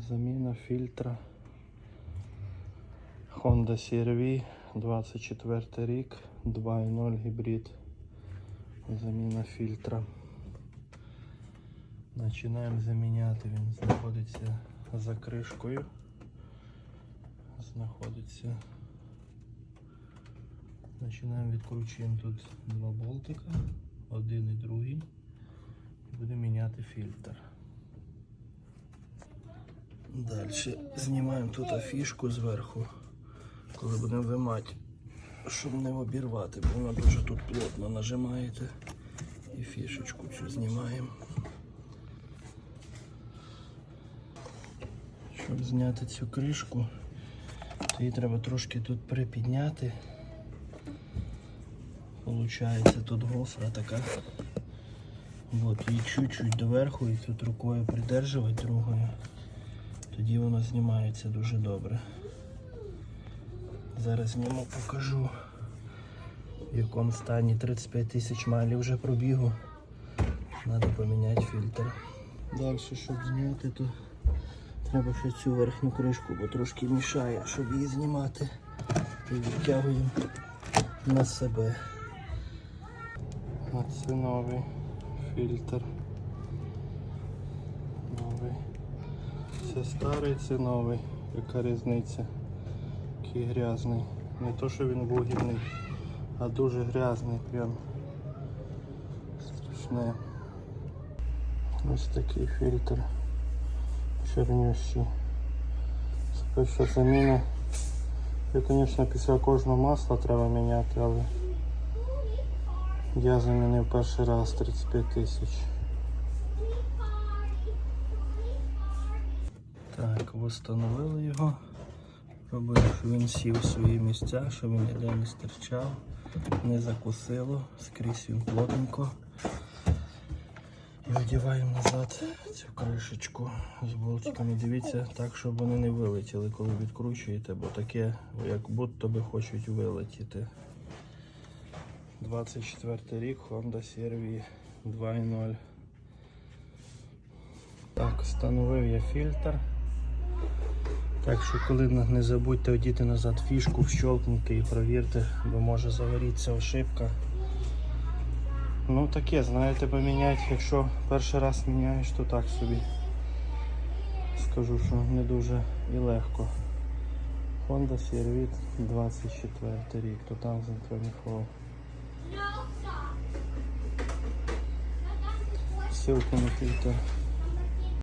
Заміна фільтра Honda CR-V 24 рік 2.0 гібрид. Заміна фільтра. Починаємо заміняти. Він знаходиться за кришкою. Знаходиться. Починаємо відкручуємо тут два болтика, один і другий. І будемо міняти фільтр. Далі знімаємо тут фішку зверху, коли будемо вимати, щоб не обірвати, бо вона дуже тут плотно нажимаєте і фішечку цю знімаємо. Щоб зняти цю кришку, то її треба трошки тут припідняти. Получається тут гофра така. От, її чуть-чуть доверху і тут рукою придержувати другою. Знімається дуже добре. Зараз зніму, покажу. В якому стані 35 тисяч майлів вже пробігу. Треба поміняти фільтр. Далі, щоб зняти, то треба ще цю верхню кришку, бо трошки мішає, щоб її знімати. І відтягуємо на себе. А це новий фільтр. Новий. Це старий, це новий. Яка різниця? Який грязний. Не то, що він вугільний, а дуже грязний прям. Страшне. Ось такий фільтр. Чорнющий. Це перша заміна. І, звісно, після кожного масла треба міняти, але я замінив перший раз 35 тисяч. Так, встановили його. Робили, щоб він сів в свої місця, щоб він ніде не стирчав, не закусило, скрізь він плотненько. І одіваємо назад цю кришечку з болтиками. Дивіться так, щоб вони не вилетіли, коли відкручуєте, бо таке, як будто би хочуть вилетіти. 24 рік Honda CR-V 2.0. Так, встановив я фільтр. Так що коли не забудьте одіти назад фішку, вщолкнути і провірте, бо може загорітися ошибка. Ну таке, знаєте, поміняти, якщо перший раз міняєш, то так собі. Скажу, що не дуже і легко. Honda CR-V 24 рік, 2024. Ссылку на фільтр